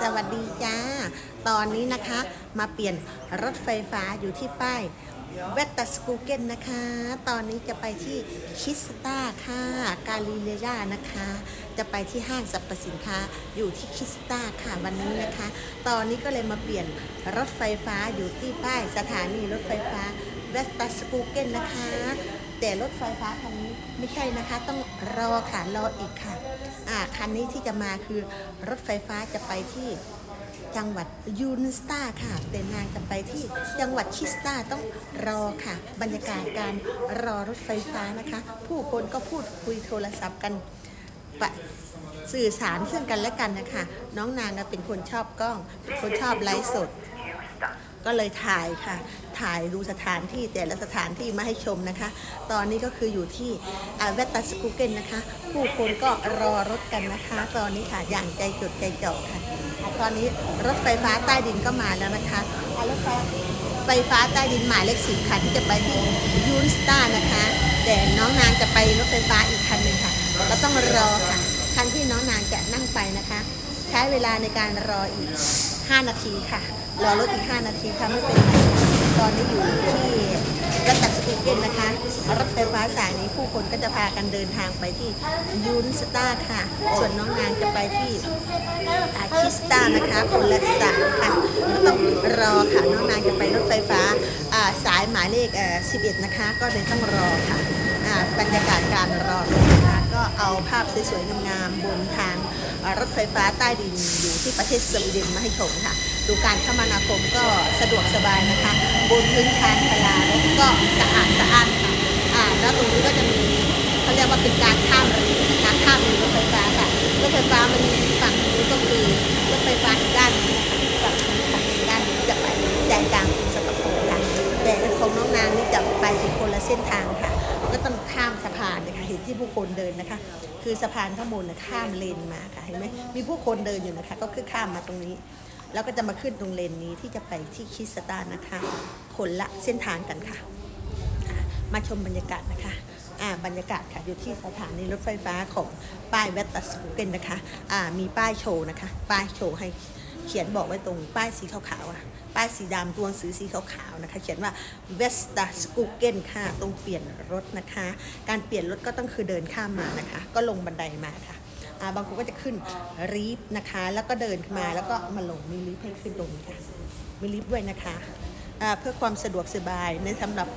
สวัสดีจ้า ตอนนี้นะคะมาเปลี่ยนรถไฟฟ้าอยู่ที่ป้ายเวตตาสกูเกนนะคะ ตอนนี้จะไปที่คิสตาค่ะ กาลิเลยานะคะ จะไปที่ห้างสรรพสินค้าอยู่ที่คิสตาค่ะวันนี้นะคะ ตอนนี้ก็เลยมาเปลี่ยนรถไฟฟ้าอยู่ที่ป้ายสถานีรถไฟฟ้าเวตตาสกูเกนนะคะ แต่รถไฟฟ้าคันนี้ไม่ใช่นะคะ ต้องรอค่ะ รออีกค่ะ คันนี้ที่จะมาคือรถไฟฟ้าจะไปที่จังหวัดยูนสตาค่ะแต่นางจะไปที่จังหวัดชิสตาต้องรอค่ะ บรรยากาศการรอรถไฟฟ้านะคะ ผู้คนก็พูดคุยโทรศัพท์กันปะสื่อสารซึ่งกันและกันนะคะ น้องนางเป็นคนชอบกล้องเป็นคนชอบไลฟ์สด ก็เลยถ่ายค่ะ ถ่ายดูสถานที่แต่ละสถานที่มาให้ชมนะคะ ตอนนี้ก็คืออยู่ที่เวตตาสกูเกนนะคะ ผู้คนก็รอรถกันนะคะ ตอนนี้ค่ะอย่างใจจดใจจ่อค่ะตอนนี้รถไฟฟ้าใต้ดินก็มาแล้วนะคะรถไฟไฟฟ้าใต้ดินหมายเลขสิบคันที่จะไปที่ยูนสตานะคะ แต่น้องนางจะไปรถไฟฟ้าอีกคันหนึ่งค่ะเราต้องรอค่ะคันที่น้องนางจะนั่งไปนะคะ ใช้เวลาในการรออีก 5 นาทีค่ะ รอรถอีก 5 นาทีค่ะไม่เป็นไรตอนนี้อยู่ที่รัตสกูเกนนะคะรถไฟฟ้าสายนี้ผู้คนก็จะพากันเดินทางไปที่ยูนสตาค่ะ ส่วนน้องนางจะไปที่อาคิสตานะคะคนละสายค่ะก็ต้องรอค่ะน้องนางจะไปรถไฟฟ้าสายหมายเลข11 นะคะ ก็เลยต้องรอค่ะบรรยากาศการรอรถนะคะก็เอาภาพสวยๆงามๆบนทาง รถไฟฟ้าใต้ดินอยู่ที่ประเทศสวีเดนมาให้ชมค่ะ ดูการคมนาคมก็สะดวกสบายนะคะ บนพื้นทางพลารถก็สะอาดสะอ้านค่ะ ผู้คนเดินนะคะ คือสะพานข้างบนนะข้ามเลนมาค่ะเห็นไหมมีผู้คนเดินอยู่นะคะ ก็คือข้ามมาตรงนี้ แล้วก็จะมาขึ้นตรงเลนนี้ที่จะไปที่คิสตานะคะคนละเส้นทางกันค่ะ มาชมบรรยากาศนะคะ อ่าบรรยากาศค่ะอยู่ที่สถานีรถไฟฟ้าของป้ายเวตตัสกูเกนนะคะอ่ามีป้ายโชว์นะคะ ป้ายโชว์ให้เขียนบอกไว้ตรงป้ายสีขาวๆอะป้ายสีดำตัวหนังสือสีขาวๆนะคะ เขียนว่าเวสต a สกูเกนค่ะ ตรงเปลี่ยนรถนะคะ การเปลี่ยนรถก็ต้องคือเดินข้ามมานะคะ ก็ลงบันไดมาค่ะบางคนก็จะขึ้นรีฟนะคะ แล้วก็เดินมาแล้วก็มาลงมีรีฟให้ขึ้นตรงค่ะมีลิฟต์ด้วยนะคะอ่าเพื่อความสะดวกสบายในสำหรับ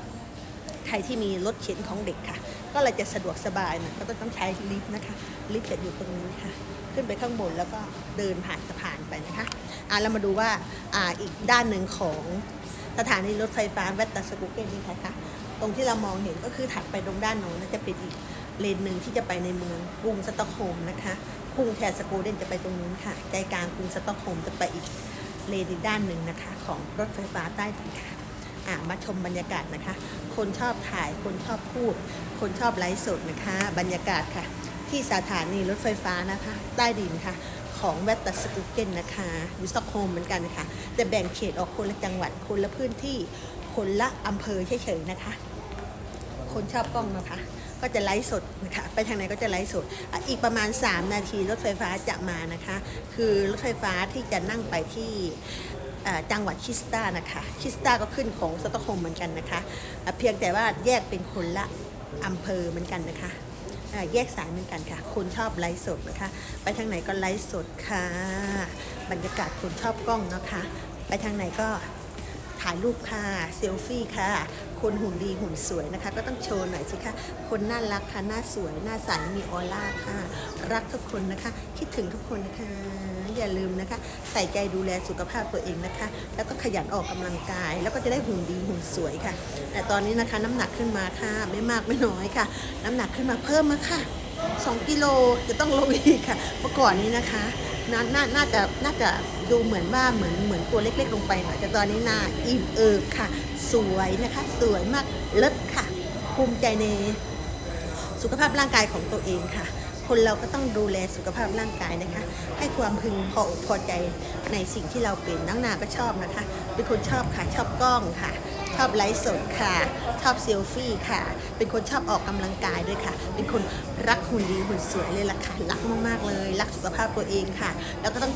ใครที่มีรถเข็นของเด็กค่ะ ก็เลยจะสะดวกสบายนะก็ต้องใช้ลิฟต์นะคะ ลิฟต์จะอยู่ตรงนี้ค่ะ ขึ้นไปข้างบนแล้วก็เดินผ่านสะพานไปนะคะอ่าเรามาดูว่าอ่าอีกด้านหนึ่งของสถานีรถไฟฟ้าเวตตาสกูเกนนี่ค่ะคะตรงที่เรามองเห็นก็คือถัดไปตรงด้านโน้นนะจะเป็นอีกเลนหนึ่งที่จะไปในเมืองกรุงสตอกโฮล์มนะคะกรุงแทสกูเดนจะไปตรงนู้นค่ะใจกลางกรุงสตอกโฮล์มจะไปอีกเลนอีกด้านหนึ่งนะคะ ของรถไฟฟ้าใต้ดินค่ะ อ่ามาชมบรรยากาศนะคะ คนชอบถ่ายคนชอบพูด คนชอบไลฟ์สดนะคะ บรรยากาศค่ะ ที่สถานีรถไฟฟ้านะคะ ใต้ดินค่ะ ของเวตตาสกูเกนนะคะอยู่สตอกโฮมเหมือนกันค่ะแต่แบ่งเขตออกคนละจังหวัดคนละพื้นที่คนละอำเภอเฉยๆนะคะ คนชอบกล้องนะคะก็จะไลฟ์สดนะคะ ไปทางไหนก็จะไลฟ์สดออีกประมาณ 3 นาทีรถไฟฟ้าจะมานะคะ คือรถไฟฟ้าที่จะนั่งไปที่ จังหวัดคิสตานะคะคิสตาก็ขึ้นของสตอกโฮล์มเหมือนกันนะคะะเพียงแต่ว่าแยกเป็นคนละอำเภอเหมือนกันนะคะะแยกสายเหมือนกันค่ะ คนชอบไลฟ์สดนะคะ ไปทางไหนก็ไลฟ์สดค่ะ บรรยากาศคนชอบกล้องนะคะ ไปทางไหนก็ ถ่ายรูปค่ะ เซลฟี่ค่ะ คนหุ่นดีหุ่นสวยนะคะ ก็ต้องโชว์หน่อยสิคะ คนน่ารักค่ะ หน้าสวย หน้าใส มีออร่าค่ะ รักทุกคนนะคะ คิดถึงทุกคนนะคะ อย่าลืมนะคะ ใส่ใจดูแลสุขภาพตัวเองนะคะ แล้วก็ขยันออกกำลังกาย แล้วก็จะได้หุ่นดีหุ่นสวยค่ะ แต่ตอนนี้นะคะน้ำหนักขึ้นมาค่ะ ไม่มากไม่น้อยค่ะ น้ำหนักขึ้นมาเพิ่มมาค่ะ2กิโลจะต้องลงอีกค่ะ เมื่อก่อนนี้นะคะ นาน่าน่าจะน่าจะดูเหมือนว่าเหมือนเหมือนตัวเล็ก ๆ ลงไปหน่อยแต่ตอนนี้หน้าอิ่มเอิบค่ะ สวยนะคะ สวยมากเลิศค่ะ ภูมิใจในสุขภาพร่างกายของตัวเองค่ะ คนเราก็ต้องดูแลสุขภาพร่างกายนะคะ ให้ความพึงพอพอใจในสิ่งที่เราเป็นน้องนาก็ชอบนะคะเป็นคนชอบค่ะชอบกล้องค่ะ อบไลฟ์สดค่ะ ชอบเซลฟี่ค่ะ เป็นคนชอบออกกำลังกายด้วยค่ะ เป็นคนรักหุ่นดีหุ่นสวยเลยล่ะค่ะ รักมากๆเลย รักสุขภาพตัวเองค่ะ แล้วก็ต้อง